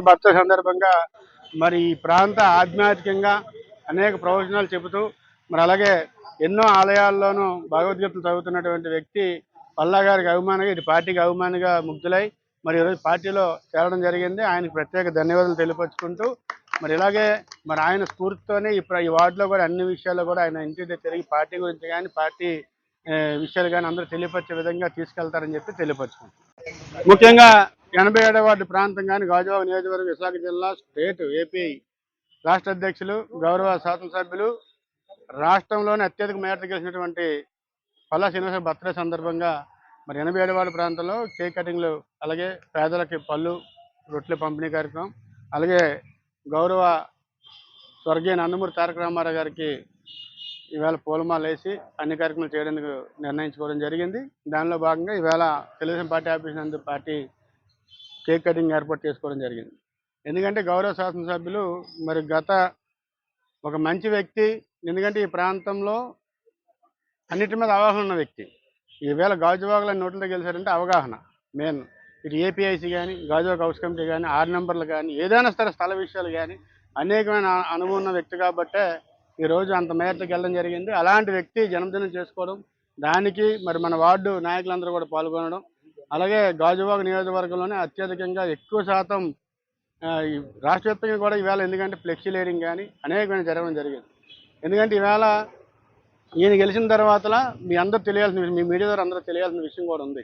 భర్త సందర్భంగా మరి ఈ ప్రాంత ఆధ్యాత్మికంగా అనేక ప్రవచనాలు చెబుతూ మరి అలాగే ఎన్నో ఆలయాల్లోనూ భగవద్గీతలు చదువుతున్నటువంటి వ్యక్తి పల్లా గారికి అభిమానిగా ఇటు పార్టీకి అభిమానిగా ముగ్ధులై మరి ఈరోజు పార్టీలో చేరడం జరిగింది. ఆయనకు ప్రత్యేక ధన్యవాదాలు తెలియపరుచుకుంటూ మరి ఇలాగే మరి ఆయన స్ఫూర్తితోనే ఈ ఈ వార్డులో కూడా అన్ని విషయాల్లో కూడా ఆయన ఇంటి తిరిగి పార్టీ గురించి కానీ పార్టీ విషయాలు కానీ అందరూ తెలియపరిచే విధంగా తీసుకెళ్తారని చెప్పి తెలియపరచుకుంటాం ముఖ్యంగా ఎనభై ఏడవ వార్డు ప్రాంతం కానీ గాజువాక నియోజకవర్గం విశాఖ జిల్లా స్టేట్ ఏపీ రాష్ట్ర అధ్యక్షులు గౌరవ శాసనసభ్యులు రాష్ట్రంలోనే అత్యధిక మేరకు గెలిచినటువంటి పల్లా శ్రీనివాస బర్త్డే సందర్భంగా మరి ఎనభై ఏడవ వార్డు ప్రాంతంలో కేక్ కటింగ్లు అలాగే పేదలకి పళ్ళు రొట్టెల పంపిణీ కార్యక్రమం అలాగే గౌరవ స్వర్గీయ నందమూరి తారక రామారావు గారికి ఈవేళ పూలమాల వేసి అన్ని కార్యక్రమాలు చేయడానికి నిర్ణయించుకోవడం జరిగింది. దానిలో భాగంగా ఈవేళ తెలుగుదేశం పార్టీ ఆఫీస్ నందు పార్టీ కేక్ కటింగ్ ఏర్పాటు చేసుకోవడం జరిగింది. ఎందుకంటే గౌరవ శాసనసభ్యులు మరి గత ఒక మంచి వ్యక్తి ఎందుకంటే ఈ ప్రాంతంలో అన్నిటి మీద అవగాహన ఉన్న వ్యక్తి. ఈవేళ గాజువాకల నోట్లతో గెలిచారంటే అవగాహన మెయిన్. ఇటు ఏపీఐసి కానీ గాజువాక హౌస్ కమిటీ కానీ ఆరు నెంబర్లు కానీ ఏదైనా సరే స్థల విషయాలు కానీ అనేకమైన అనుభవం ఉన్న వ్యక్తి కాబట్టే ఈరోజు అంత మేరకు వెళ్ళడం జరిగింది. అలాంటి వ్యక్తి జన్మదినం చేసుకోవడం దానికి మరి మన వార్డు నాయకులందరూ కూడా పాల్గొనడం అలాగే గాజువాక నియోజకవర్గంలోనే అత్యధికంగా ఎక్కువ శాతం ఈ రాష్ట్ర వ్యాప్తంగా కూడా ఈవేళ ఎందుకంటే ఫ్లెక్సీ లేడింగ్ కానీ అనేకమైన జరగడం జరిగింది. ఎందుకంటే ఈవేళ ఈయన గెలిచిన తర్వాత మీ అందరూ తెలియాల్సిన విషయం మీ మీడియా ద్వారా అందరూ తెలియాల్సిన విషయం కూడా ఉంది.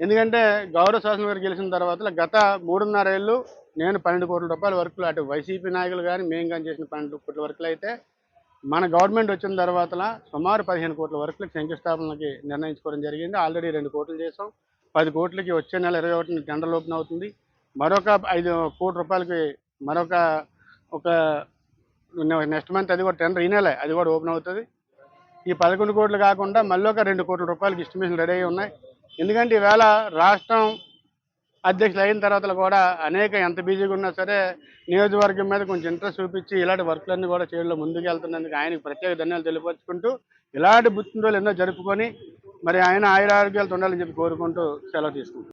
ఎందుకంటే గౌరవ శాసన గారు గెలిచిన తర్వాత గత మూడున్నర ఏళ్ళు నేను పన్నెండు కోట్ల రూపాయల వర్కులు అటు వైసీపీ నాయకులు కానీ మేము కానీ చేసిన పన్నెండు కోట్ల వర్కులు అయితే మన గవర్నమెంట్ వచ్చిన తర్వాత సుమారు పదిహేను కోట్ల వర్కులకు శంకుస్థాపనకి నిర్ణయించుకోవడం జరిగింది. ఆల్రెడీ రెండు కోట్లు చేసాం పది కోట్లకి వచ్చే నెల ఇరవై ఒకటిని టెండర్లు ఓపెన్ అవుతుంది. మరొక ఐదు కోట్ల రూపాయలకి మరొక ఒక నెక్స్ట్ మంత్ అది కూడా టెండర్ ఈ నెలే అది కూడా ఓపెన్ అవుతుంది. ఈ పదకొండు కోట్లు కాకుండా మళ్ళీ ఒక రెండు కోట్ల రూపాయలకి ఎస్టిమేషన్ రెడీ అయి ఉన్నాయి. ఎందుకంటే ఈవేళ రాష్ట్రం అధ్యక్షులు అయిన తర్వాత కూడా అనేక ఎంత బిజీగా ఉన్నా సరే నియోజకవర్గం మీద కొంచెం ఇంట్రెస్ట్ చూపించి ఇలాంటి వర్క్లన్నీ కూడా చేయడంలో ముందుకు వెళ్తున్నందుకు ఆయనకు ప్రత్యేక ధన్యాలు తెలియపరుచుకుంటూ ఇలాంటి పుట్టినరోజులు ఎన్నో జరుపుకొని మరి ఆయన ఆయుర ఆరోగ్యాలు ఉండాలని చెప్పి కోరుకుంటూ సెలవు తీసుకుంటాం